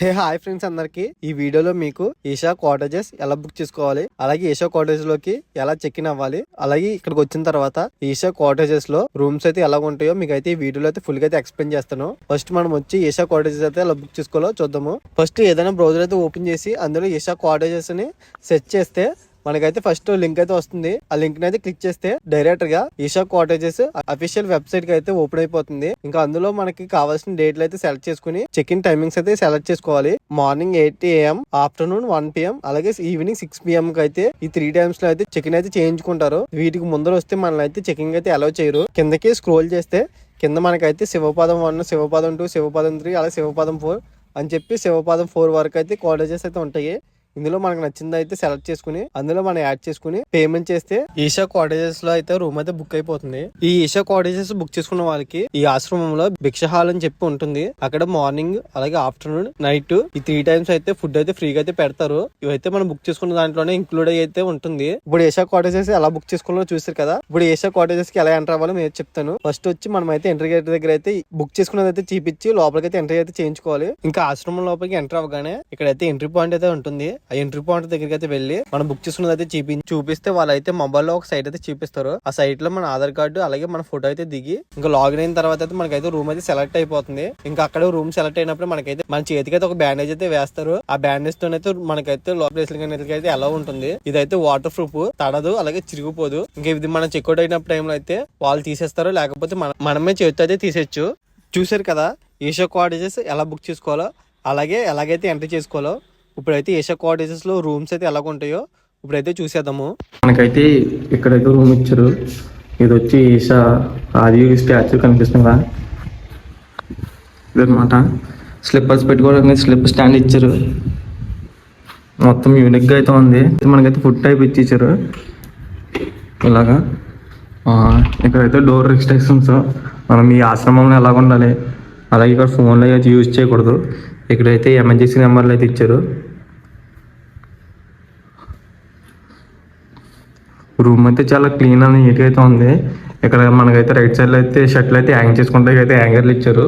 Hey hi friends అందరికి. ఈ వీడియోలో మీకు ఈషా కాటేజెస్ ఎలా బుక్ చేసుకోవాలి అలాగే ఈషా కాటేజ్లోకి ఎలా చెక్ ఇన్ అవ్వాలి అలాగే ఇక్కడికి వచ్చిన తర్వాత ఈషా కాటేజెస్లో రూమ్స్ అయితే ఎలా ఉంటాయో మీకు అయితే ఈ వీడియోలో అయితే ఫుల్గా అయితే ఎక్స్ప్లెయిన్ చేస్తాను. ఫస్ట్ మనం వచ్చి ఈషా కాటేజెస్ అయితే ఎలా బుక్ చేసుకోవాలో చూద్దాము. ఫస్ట్ ఏదైనా బ్రౌజర్ అయితే ఓపెన్ చేసి అందులో ఈషా కాటేజెస్ని సెర్చ్ చేస్తే మనకైతే ఫస్ట్ లింక్ అయితే వస్తుంది. ఆ లింక్ అయితే క్లిక్ చేస్తే డైరెక్ట్గా ఈషా కాటేజెస్ అఫీషియల్ వెబ్సైట్కి అయితే ఓపెన్ అయిపోతుంది. ఇంకా అందులో మనకి కావాల్సిన డేట్లు అయితే సెలెక్ట్ చేసుకుని చెక్ ఇన్ టైమింగ్స్ అయితే సెలెక్ట్ చేసుకోవాలి. Morning eight AM afternoon one PM అలాగే ఈవినింగ్ సిక్స్ పిఎం కి అయితే ఈ త్రీ టైమ్స్లో అయితే చెక్ ఇన్ అయితే చేయించుకుంటారు. వీటికి ముందర వస్తే మనల్ని అయితే చెకింగ్ అయితే అలౌ చేయరు. కిందకి స్క్రోల్ చేస్తే కింద మనకైతే Shivapadam one Shivapadam two Shivapadam three అలాగే శివపాదం ఫోర్ అని చెప్పి శివపాదం ఫోర్ వరకు అయితే కాలేజెస్ అయితే ఉంటాయి. ఇందులో మనకు నచ్చింది అయితే సెలెక్ట్ చేసుకుని అందులో మనం యాడ్ చేసుకుని పేమెంట్ చేస్తే ఈషా కాటేజెస్లో అయితే రూమ్ అయితే బుక్ అయిపోతుంది. ఈ ఈషా కాటేజెస్ బుక్ చేసుకున్న వాళ్ళకి ఈ ఆశ్రమంలో భిక్ష హాల్ అని చెప్పి ఉంటుంది. అక్కడ మార్నింగ్ అలాగే ఆఫ్టర్నూన్ నైట్ ఈ త్రీ టైమ్స్ అయితే ఫుడ్ అయితే ఫ్రీగా అయితే పెడతారు. ఇవైతే మనం బుక్ చేసుకున్న దాంట్లోనే ఇంక్లూడ్ అయితే ఉంటుంది. ఇప్పుడు ఏషా కాటేజెస్ ఎలా బుక్ చేసుకోవాలో చూసారు కదా? ఇప్పుడు ఏషా కాటేజెస్కి ఎలా ఎంటర్ అవ్వాలో నేను చెప్తాను. ఫస్ట్ వచ్చి మనం అయితే ఎంట్రీ గేట్ దగ్గర అయితే బుక్ చేసుకున్నది అయితే చూపించి లోపలికి అయితే ఎంట్రీ అయితే చేయించుకోవాలి. ఇంకా ఆశ్రమం లోపలికి ఎంటర్ అవ్వగానే ఇక్కడైతే ఎంట్రీ పాయింట్ అయితే ఉంటుంది. ఆ ఎంట్రీ పాయింట్ దగ్గరికి అయితే వెళ్ళి మనం బుక్ చేసుకున్నది అయితే చూపి చూపిస్తే వాళ్ళు అయితే మొబైల్లో ఒక సైట్ అయితే చూపిస్తారు. ఆ సైట్లో మన ఆధార్ కార్డు అలాగే మన ఫోటో అయితే దిగి ఇంకా లాగిన్ అయిన తర్వాత అయితే మనకైతే రూమ్ అయితే సెలెక్ట్ అయిపోతుంది. ఇంకా అక్కడ రూమ్ సెలెక్ట్ అయినప్పుడు మనకైతే మన చేతికి అయితే ఒక బ్యాండేజ్ అయితే వేస్తారు. ఆ బ్యాండేజ్తో అయితే మనకైతే లోపల అయితే ఎలా ఉంటుంది. ఇదైతే వాటర్ ప్రూఫ్ తడదు అలాగే చిరిగిపోదు. ఇంకా ఇది మనం చెక్అౌట్ అయిన టైంలో అయితే వాళ్ళు తీసేస్తారు. లేకపోతే మన మనమే చేతితో అయితే తీసేయచ్చు. చూసారు కదా ఈషో కాటేజెస్ ఎలా బుక్ చేసుకోవాలో అలాగే ఎలాగైతే ఎంట్రీ చేసుకోవాలో ఇప్పుడైతే ఏషియా కాటేజెస్లో రూమ్స్ అయితే ఎలా ఉంటాయో ఇప్పుడైతే చూసేద్దాము. మనకైతే ఇక్కడైతే రూమ్ ఇచ్చారు. ఇది వచ్చి ఈషా ఆది స్టాచ్యూ కనిపిస్తుందా ఇదనమాట స్లిప్పర్స్ పెట్టుకోవడానికి స్లిప్ స్టాండ్ ఇచ్చారు. మొత్తం యూనిక్గా అయితే ఉంది. మనకైతే ఫుడ్ టైప్ ఇచ్చి ఇచ్చారు ఇలాగా ఇక్కడైతే డోర్ రిస్ట్రిక్షన్స్ మనం ఈ ఆశ్రమంలో ఎలాగ ఉండాలి? అలాగే ఇక్కడ ఫోన్లో అయితే యూజ్ చేయకూడదు. ఇక్కడైతే ఎమర్జెన్సీ నెంబర్లు అయితే ఇచ్చారు. రూమ్ అయితే చాలా క్లీన్ అని నీట్గా అయితే ఉంది. ఇక్కడ మనకైతే రైట్ సైడ్లో అయితే షర్ట్లు అయితే హ్యాంగ్ చేసుకుంటే అయితే హ్యాంగర్లు ఇచ్చారు.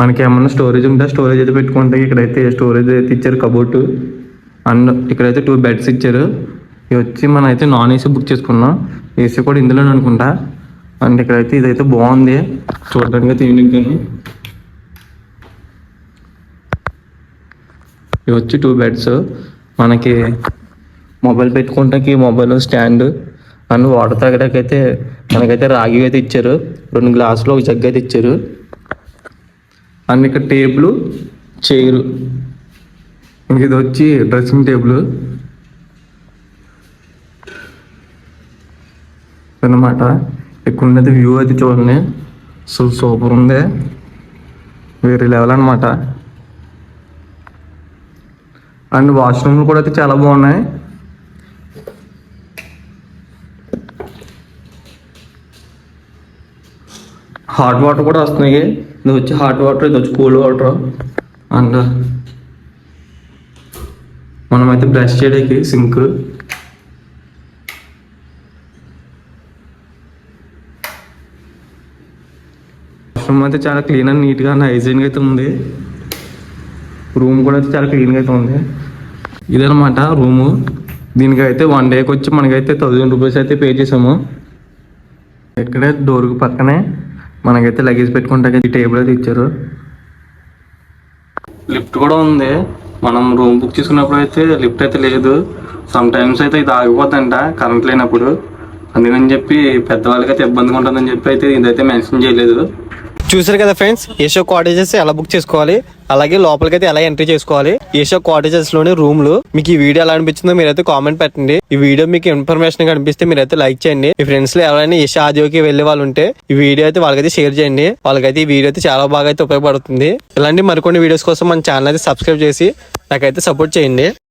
మనకి ఏమన్నా స్టోరేజ్ ఉంటే స్టోరేజ్ అయితే పెట్టుకుంటే ఇక్కడైతే స్టోరేజ్ అయితే ఇచ్చారు కబోర్డు. అండ్ ఇక్కడైతే టూ బెడ్స్ ఇచ్చారు. ఇవి వచ్చి మనం అయితే నాన్ ఏసీ బుక్ చేసుకున్నాం. ఏసీ కూడా ఇందులోనే అనుకుంటా. అండ్ ఇక్కడైతే ఇదైతే బాగుంది. చూడడానికి అయితే ఈవినింగ్ కానీ ఇవి వచ్చి టూ బెడ్స్ మనకి మొబైల్ పెట్టుకుంటానికి మొబైల్ స్టాండ్ అండ్ వాటర్ తాగడానికి అయితే మనకైతే రాగి అయితే ఇచ్చారు. రెండు గ్లాసులు ఒక జగ్ అయితే ఇచ్చారు. అండ్ ఇక్కడ టేబుల్ చైరు. ఇంక ఇది వచ్చి డ్రెస్సింగ్ టేబుల్. అన్నమాట ఇక్కడ ఉన్నది వ్యూ అయితే చూడండి. సో సూపర్ ఉంది. వేరే లెవెల్ అనమాట అండ్ వాష్రూమ్లు కూడా అయితే చాలా బాగున్నాయి. హాట్ వాటర్ కూడా వస్తున్నాయి. ఇది వచ్చి హాట్ వాటర్ ఇది వచ్చి కూల్ వాటర్ అండ్ మనమైతే బ్రష్ చేయడానికి సింక్. వాష్రూమ్ అయితే చాలా క్లీన్ అండ్ నీట్గా అండ్ హైజీన్గా అయితే ఉంది. రూమ్ కూడా అయితే చాలా క్లీన్గా అయితే ఉంది. ఇదనమాట రూము. దీనికి అయితే వన్ డేకి వచ్చి మనకైతే థౌజండ్ రూపీస్ అయితే పే చేసాము. ఇక్కడే డోర్కి పక్కనే మనకైతే లగేజ్ పెట్టుకుంటాక ఈ టేబుల్ అయితే ఇచ్చారు. లిఫ్ట్ కూడా ఉంది. మనం రూమ్ బుక్ చేసుకున్నప్పుడు అయితే లిఫ్ట్ అయితే లేదు. సమ్ టైమ్స్ అయితే ఇది ఆగిపోతుందంట కరెంట్ లేనప్పుడు. అందుకని చెప్పి పెద్దవాళ్ళకైతే ఇబ్బందిగా ఉంటుందని చెప్పి అయితే ఇదైతే మెన్షన్ చేయలేదు. చూసారు కదా ఫ్రెండ్స్ ఏషో కాటేజెస్ ఎలా బుక్ చేసుకోవాలి అలాగే లోపలికి అయితే ఎలా ఎంట్రీ చేసుకోవాలి. ఏషో కాటేజెస్లోని రూమ్లు మీకు ఈ వీడియో ఎలా అనిపించిందో మీరైతే కామెంట్ పెట్టండి. ఈ వీడియో మీకు ఇన్ఫర్మేషన్ కనిపిస్తే మీరైతే లైక్ చేయండి. మీ ఫ్రెండ్స్లో ఎవరైనా ఏషో ఆదియోకి వెళ్ళే వాళ్ళు ఉంటే ఈ వీడియో అయితే వాళ్ళకైతే షేర్ చేయండి. వాళ్ళకైతే ఈ వీడియో అయితే చాలా బాగా అయితే ఉపయోగపడుతుంది. ఇలాంటి మరికొన్ని వీడియోస్ కోసం మన ఛానల్ అయితే సబ్స్క్రైబ్ చేసి నాకైతే సపోర్ట్ చేయండి.